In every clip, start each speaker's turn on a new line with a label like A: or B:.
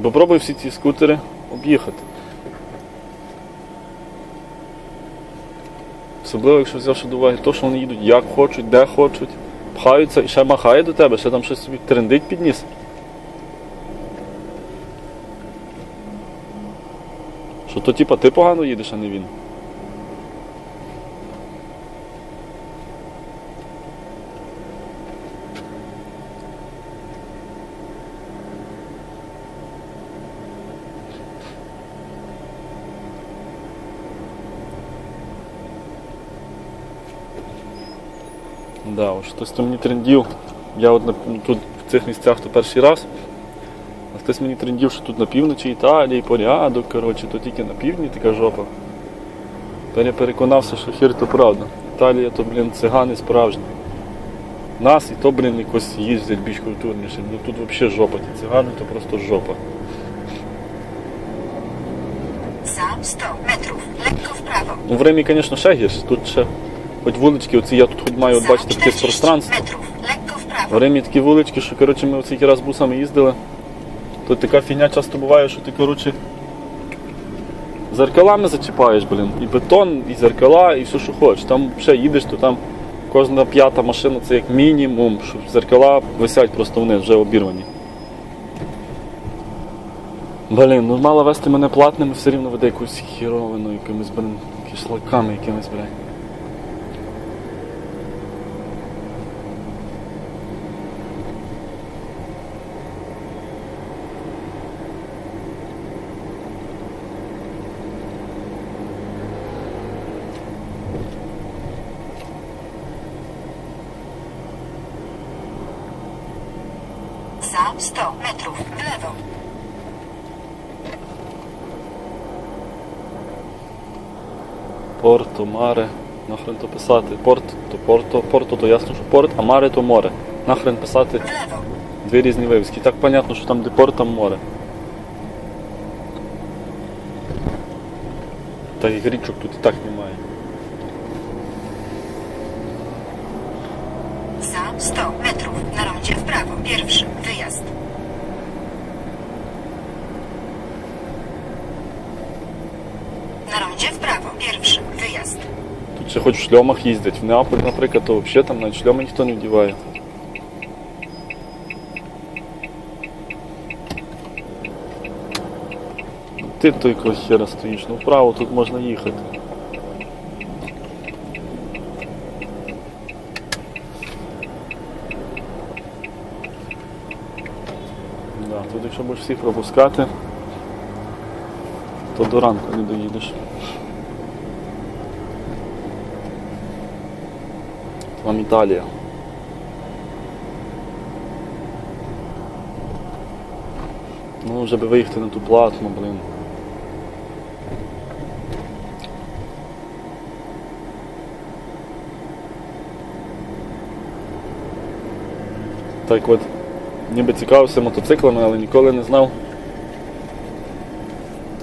A: І попробуй всі ці скутери об'їхати. Особливо, якщо взявши до уваги те, що вони їдуть як хочуть, де хочуть, пхаються і ще махає до тебе, ще там щось собі трендить підніс. Що то типа ти погано їдеш, а не він. Да, от хтось то мені трендів. Я от на, ну, тут в цих місцях то перший раз. А хтось мені трендів, що тут на півночі Італії, порядок, коротше, то тільки на півдні така жопа. Тепер я переконався, що хір то правда. Італія то, блін, цигани справжні. Нас і то, блін, якось їздять більш культурніше. Ну тут взагалі жопа. Ті цигани то просто жопа.
B: Za 100 metrów, lekko w prawo.
A: Ну, в Римі, звісно, ще гірше. Тут ще, хоч вулички, оці я тут маю от бачити якесь пространство. В. Римі такі вулички, що коротше, ми оцей раз бусами їздили. То така фігня часто буває, що ти коротше, зеркалами зачіпаєш, блін. І бетон, і зеркала, і все, що хочеш. Там ще їдеш, то там кожна п'ята машина це як мінімум, що зеркала висять просто вниз, вже обірвані. Блін, ну мала вести мене платним, все рівно веде якусь хіровину, якимись, блін, кишлаками якимись, блін.
B: Za 100 metrów, w lewo.
A: Порто, маре. Нахрен то писати. Порт то порто, порто то ясно, що порт, а маре то море. Нахрен писати дві різні вивіски. Так понятно, що там де порт, там море. Та і річок тут і так немає. Ще хоч в шльомах їздять. В Неаполь, наприклад, то взагалі там навіть шльоми ніхто не вдіває. Ти то якого хера стоїш, ну вправо тут можна їхати. Тут якщо будеш всіх пропускати, то до ранку не доїдеш. Там Італія. Ну, вже би виїхати на ту платну, блин. Так от, ніби цікавився мотоциклами, але ніколи не знав.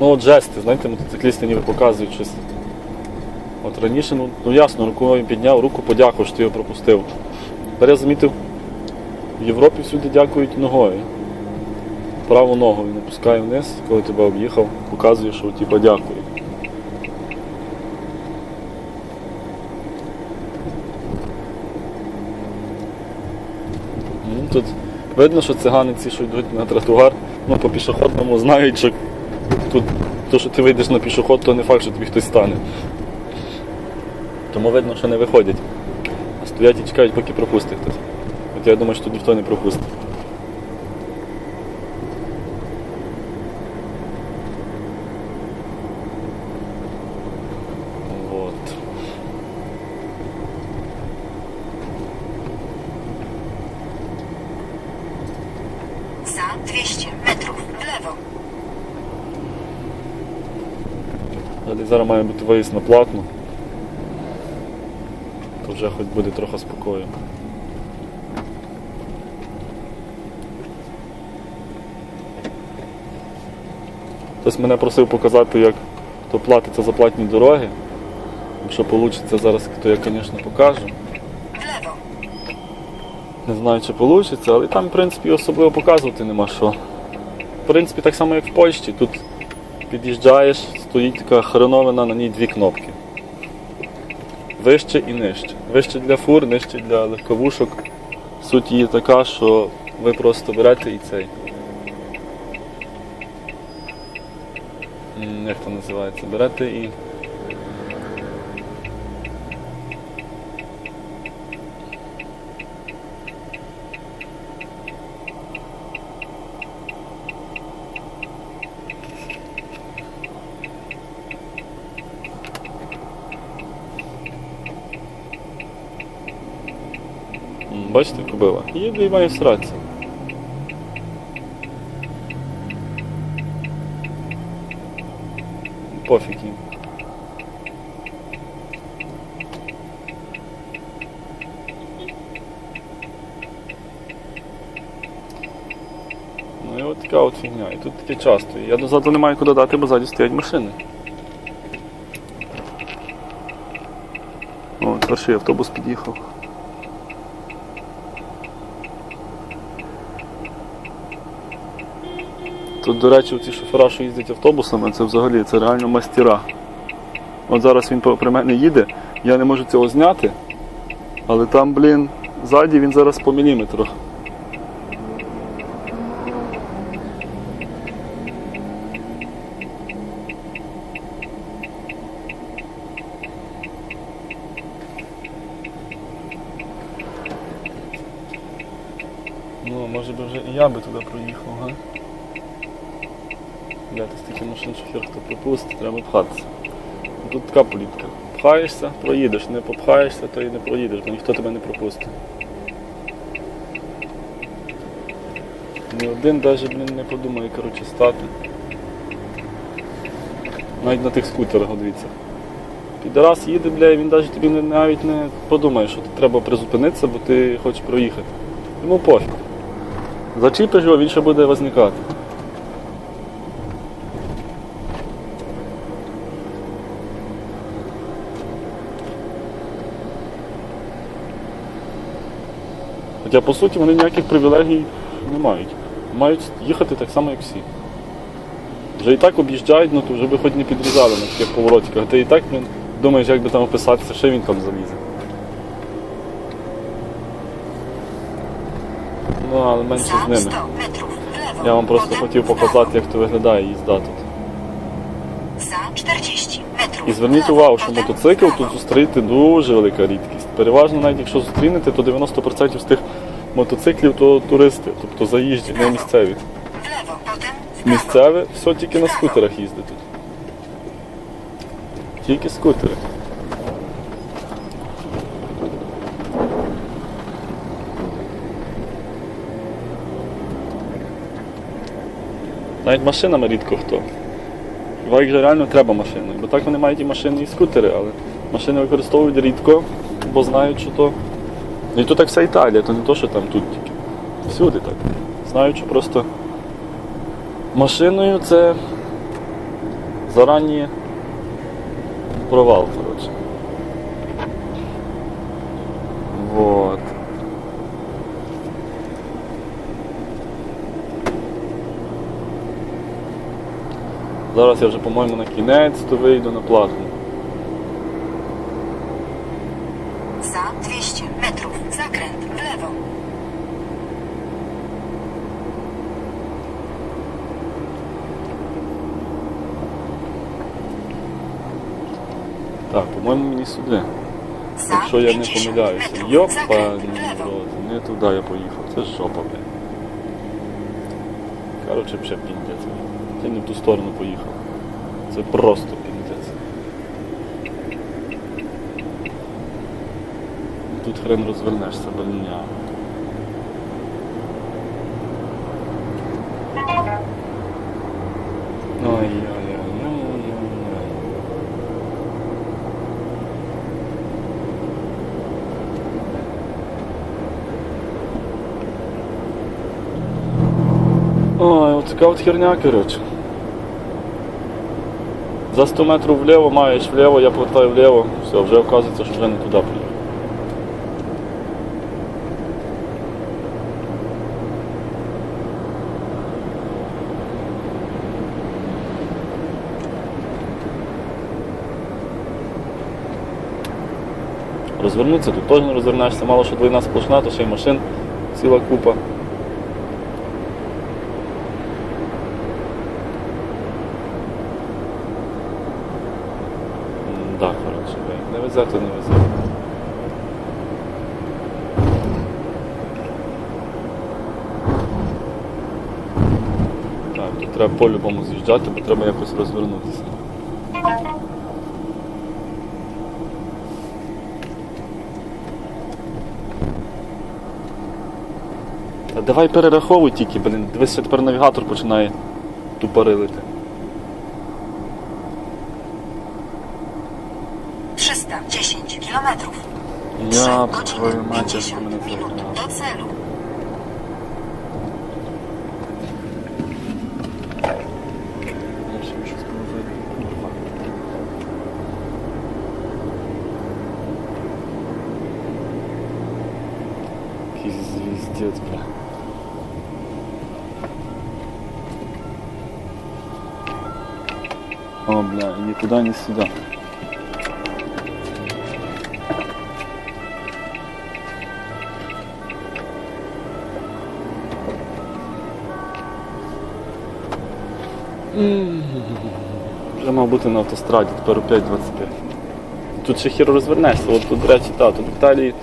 A: Ну от жести, знаєте, мотоциклісти ніби показують щось. От раніше, ну, ну ясно, рукою підняв, руку подякував, що ти його пропустив. Тепер я замітив, в Європі всюди дякують ногою. Праву ногу він опускає вниз, коли тебе об'їхав, показує, що типу, дякують. Ну, Тут видно, що цигани ці, що йдуть на тротуар, ну по пішохідному знають, що тут то, що ти вийдеш на пішоход, то не факт, що тобі хтось стане. Тому видно, що не виходять. А стоять і чекають, поки пропустить хтось. От я думаю, що тут ніхто не пропустить.
B: Za 200 metrów, w lewo.
A: Далі зараз має бути виїзд на платну. Вже хоч буде трохи спокою. Хтось мене просив показати, як то платиться за платні дороги. Якщо вийде зараз, то я, звісно, покажу. Не знаю, чи вийде, але там, в принципі, особливо показувати нема що. в принципі так само, як в Польщі. Тут під'їжджаєш, стоїть така хреновина, на ній дві кнопки. Вище і нижче. Вище для фур, нижче для легковушок. Суть її така, що ви просто берете і цей. Як це називається? Берете і. Кобила? Їде і має всратися. Пофіг їм. Ну і от така от фігня. І тут таке часто. Я дозаду не маю куди дати, бо ззаді стоять машини. О, перший автобус під'їхав. Тут, до речі, ці шофера, що їздять автобусами, це взагалі це реально мастера. От зараз він при мене їде, я не можу цього зняти, але там, блін, ззаді він зараз по міліметру. Ну, може би вже і я би туди проїхав, га? Ти стільки машин шофер, хто пропустить, треба пхатися. Ну, Тут така політика. Пхаєшся, проїдеш, не попхаєшся, то і не проїдеш, бо ніхто тебе не пропустить. Ні один навіть блін, не подумає, коротше, стати. Навіть на тих скутерах, дивіться. Підарас їде, бля, і він навіть тобі навіть не подумає, що треба призупинитися, бо ти хочеш проїхати. Йому пофіг. Зачіпиш його, він ще буде возникати. Хоча по суті вони ніяких привілегій не мають. Мають їхати так само, як всі. Вже і так об'їжджають, ну то вже би хоч не підрізали на таких поворотиках. Ти і так блін, думаєш, як би там описатися, ще він там залізе. Ну, але менше з ними.
B: 100 metrów w lewo.
A: Я вам просто хотів показати, як то виглядає їзда тут.
B: Za 40 metrów.
A: І зверніть увагу, що мотоцикл тут зустріти дуже велика рідкість. Переважно, навіть якщо зустрінете, то 90% з тих мотоциклів то туристи, тобто заїжджі, не місцеві. Місцеві все тільки на скутерах їздить тут. Тільки скутери. Навіть машинами рідко хто. Буває, вже реально треба машиною, бо так вони мають і машини, і скутери, але машини використовують рідко, бо знають, що то. Ну і то так вся Італія, то не то, що там тут тільки. Всюди так. Знають, що просто машиною це зарані провал, коротше. Вот. Зараз я вже, по-моєму, на кінець то вийду на платну.
B: Za 200 metrów. Zakręt w lewo.
A: Так,
B: Za
A: Якщо я не помиляюся. Йопа, не туди я поїхав. Це жопа, блядь. Коротше, ще піндець. Ти не в ту сторону поїхав. Це просто піндець. Тут хрен розвернешся, больня. От херня, короче. За 100 метрів вліво, маєш вліво, я повертаю вліво, все, вже вказується, що я не туди приїхав. Розвернутися, тут теж не розвернешся, мало що двойна сплошна, то ще й машин ціла купа. Везе, не везе. Так, тут треба по-любому з'їжджати, бо треба якось розвернутися. Давай перераховуй тільки, блін, дивись, тепер навігатор починає тупорилити. Я
B: 3
A: твою
B: godziny
A: мать, як
B: 50
A: мене
B: minut do celu.
A: О, бля, нікуди не сюди. Мав бути на автостраді, тепер у 5.25. Тут ще хір розвернешся, от тут, до речі, та, тут в Італії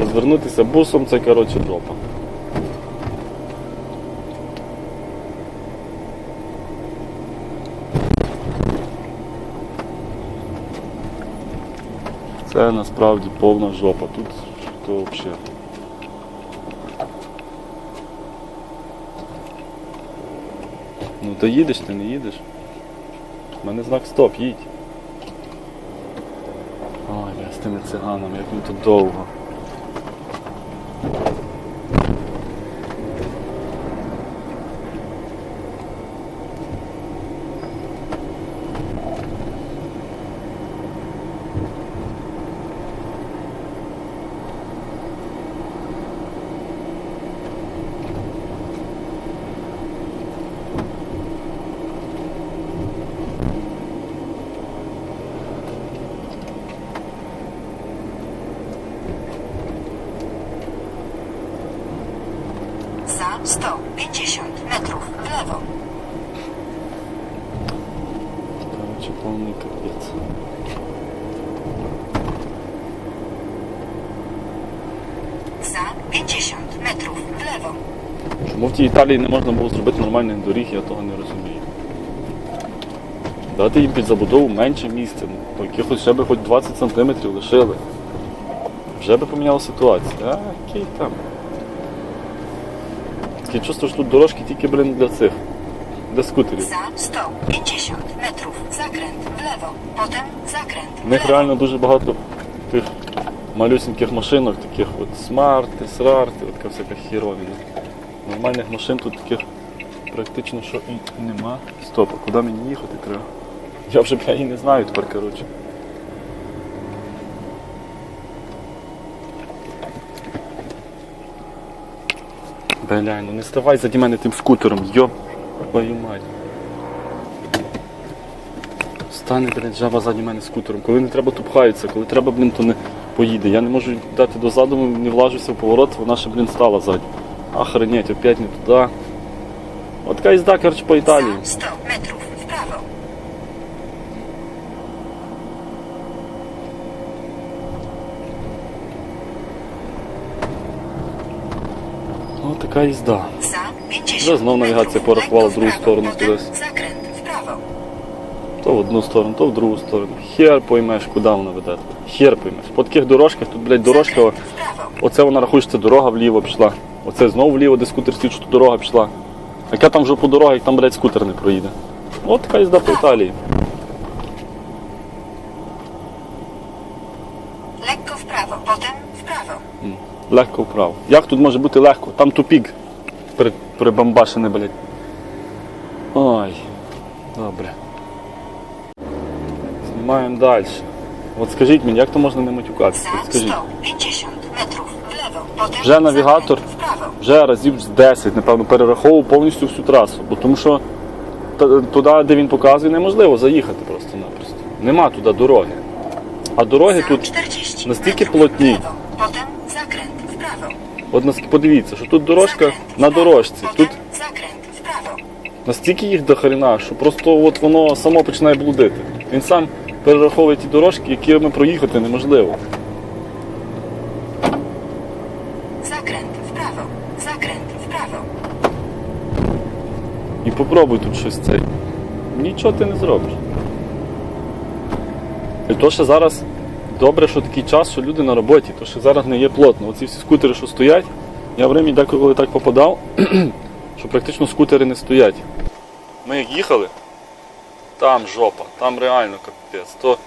A: розвернутися бусом це коротше жопа. Це насправді повна жопа. Тут то взагалі. Ну то їдеш, ти не їдеш. У мене знак стоп, їдь. Ой, я з тими циганами, як ми тут довго.
B: Za 150 metrów w lewo.
A: Короче, повний капець.
B: Za 50 metrów w lewo.
A: Чому в тій Італії не можна було зробити нормальних доріг, я того не розумію. Дати їм під забудову менше місця, ну, по якихось ще би хоч 20 сантиметрів лишили. Вже би поміняла ситуацію. А, який там. Таке чувство, що тут дорожки тільки, блин, для цих, для скутерів.
B: Za 150 metrów zakręt w lewo. Potem zakręt
A: У
B: w
A: них реально дуже багато тих малюсеньких машинок, таких от смарти, срарти, от така всяка хіровіна. Нормальних машин тут таких практично що і нема. Стоп, а куди мені їхати треба? Я вже бля, і не знаю тепер, коротше. Бля, ну не ставай заді мене тим скутером, йо твою мать. Стане, блядь, жаба заді мене скутером. Коли не треба, то пхаються, коли треба, блін, то не поїде. Я не можу дати дозаду, не влажуся в поворот, вона ще, блін, стала ззаді. Охренеть, опять не туди. От кайзда, коротше, по Італії.
B: Za 100 metrów w prawo.
A: От така їзда.
B: Za 50
A: Вже знов навігація порахувала в другу сторону кудись. То в одну сторону, то в другу сторону. Хер поймеш, куди вона веде. Хер поймеш. По таких дорожках, тут, блядь, дорожка. Оце вона рахує, що це дорога вліво пішла. Оце знову вліво, де скутер стоїть, що дорога пішла. Яка там вже по дорогах, там, блядь, скутер не проїде. От така їзда по Італії. Легко вправо. Як тут може бути легко? Там тупік при, прибамбашений, блядь. Ой, добре. Знімаємо далі. От скажіть мені, як то можна не матюкатися? Скажіть.
B: 150 metrów w lewo.
A: Вже навігатор вже разів з 10, напевно, перераховував повністю всю трасу. Бо тому що туди, де він показує, неможливо заїхати просто-напросто. Нема туди дороги. А дороги тут Настільки плотні.
B: w lewo, potem zakręt w prawo.
A: От подивіться, що тут дорожка на дорожці. Тут настільки їх до що просто от воно само починає блудити. Він сам перераховує ті дорожки, якими проїхати неможливо.
B: Prawo. Zakręt w prawo.
A: І попробуй тут щось цей. Нічого ти не зробиш. І то, що зараз добре, що такий час, що люди на роботі, то що зараз не є плотно. Оці всі скутери, що стоять, я в Римі деколи так попадав, що практично скутери не стоять. Ми як їхали, там жопа, там реально капець. То...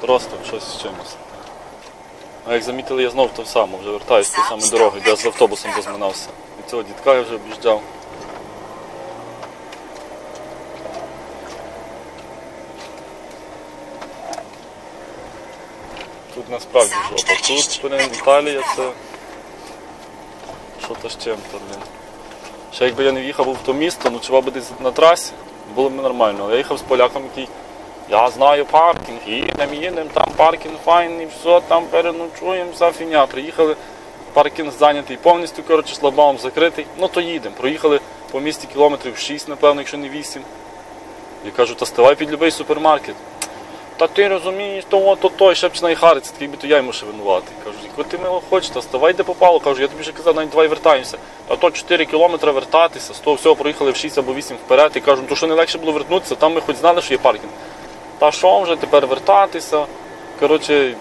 A: Просто щось з чимось. А як замітили, я знов то саме, вже вертаюся тією самою дорогою, де я з автобусом розминався. І цього дітка я вже об'їжджав. Тут насправді жопа. Тут, блин, Італія це. Що то з чим то, блін. Ще якби я не в'їхав в то місто, ночував би десь на трасі, було б нормально. Але я їхав з поляком, який я знаю паркінг, їдемо, їдемо, там паркінг файний, все, там переночуємо, вся фіня. Приїхали, паркінг зайнятий повністю, коротше, шлагбаум закритий. Ну то їдемо. Проїхали по місті кілометрів 6, напевно, якщо не 8. Я кажу, та ставай під будь-який супермаркет. Та ти розумієш, то то, то, і ще починає харитися, такий би то я йому ще винуватий. Кажу, яку ти мило хочеш, та ставай де попало. Кажу, я тобі вже казав, навіть давай вертаємося. А то 4 кілометри вертатися, з того всього проїхали в 6 або 8 вперед. І кажу, «Ну, то що не легше було вернутися, там ми хоч знали, що є паркінг. Та що вже тепер вертатися? Коротше,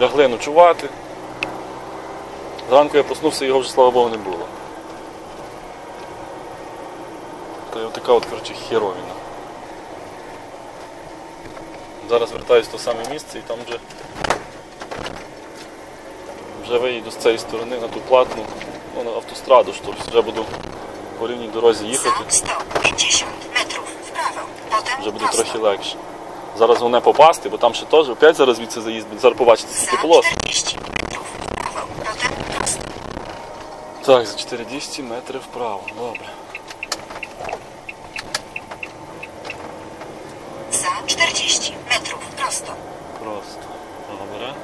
A: лягли ночувати. Зранку я проснувся, його вже, слава Богу, не було. Та й отака от, коротше, херовіна. Зараз вертаюсь в те саме місце і там вже вже виїду з цієї сторони на ту платну, ну, на автостраду, що вже буду по рівній дорозі їхати,
B: 150 metrów w
A: вже буде трохи легше. Зараз головне попасти, бо там ще теж опять зараз звідси заїзд, зараз побачите скільки полос.
B: 40 metrów w prawo. Potem prosto.
A: Так, за 400 метрів вправо, добре.
B: Za 40 metrów prosto.
A: Просто. Добре.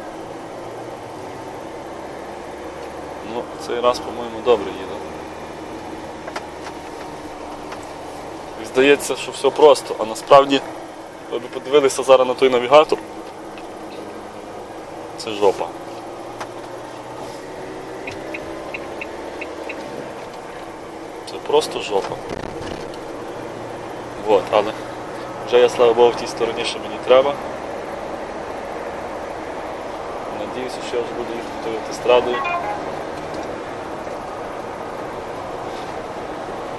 A: Ну, цей раз, по-моєму, добре їде. Здається, що все просто, а насправді, ви б подивилися зараз на той навігатор. Це жопа. Це просто жопа. Вот, але вже я, слава Богу, в тій стороні, що мені треба. Надіюся, що я вже буду їхати автострадою.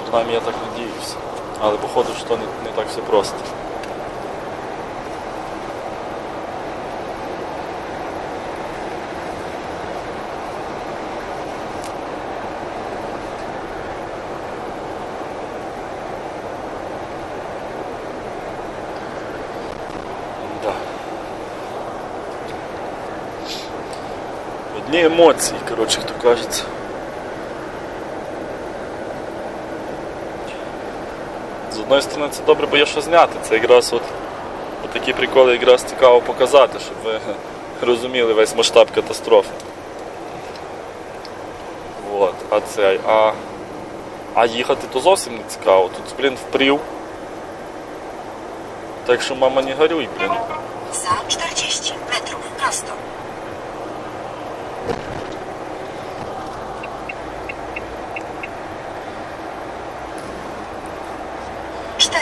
A: Принаймні я так надіюся. Але походу, що не, не так все просто. Да. Одні емоції, коротше, хто кажеться. Одної сторони це добре, бо є що зняти. Це якраз от, от такі приколи якраз цікаво показати, щоб ви розуміли весь масштаб катастрофи. От, а цей, а, а їхати то зовсім не цікаво. Тут, блін, впрів. Так що мама не горюй, блін.
B: Za 40 metrów prosto.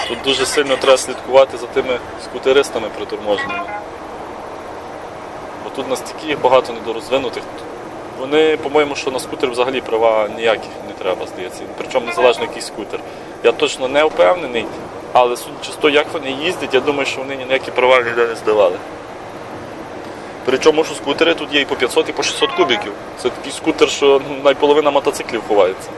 A: Тут дуже сильно треба слідкувати за тими скутеристами приторможеними. Бо тут настільки їх багато недорозвинутих. Вони, по-моєму, що на скутер взагалі права ніяких не треба, здається. Причому незалежно який скутер. Я точно не впевнений, але судячи з того, як вони їздять, я думаю, що вони ніякі права ніде не здавали. Причому, що скутери тут є і по 500, і по 600 кубиків. Це такий скутер, що ну, найполовина мотоциклів ховається.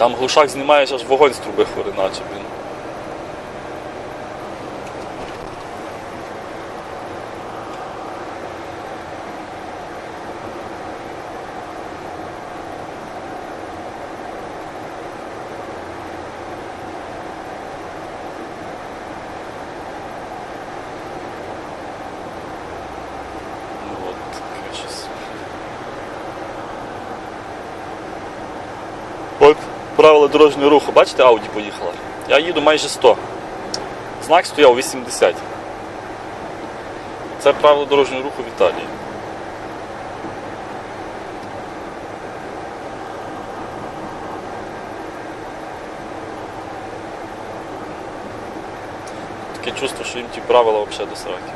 A: Там глушак знімаєш, аж вогонь з труби хвореначе, блін. Правила дорожнього руху. Бачите, Ауді поїхала. Я їду майже 100. Знак стояв 80. Це правило дорожнього руху в Італії. Таке чувство, що їм ті правила взагалі до сраки.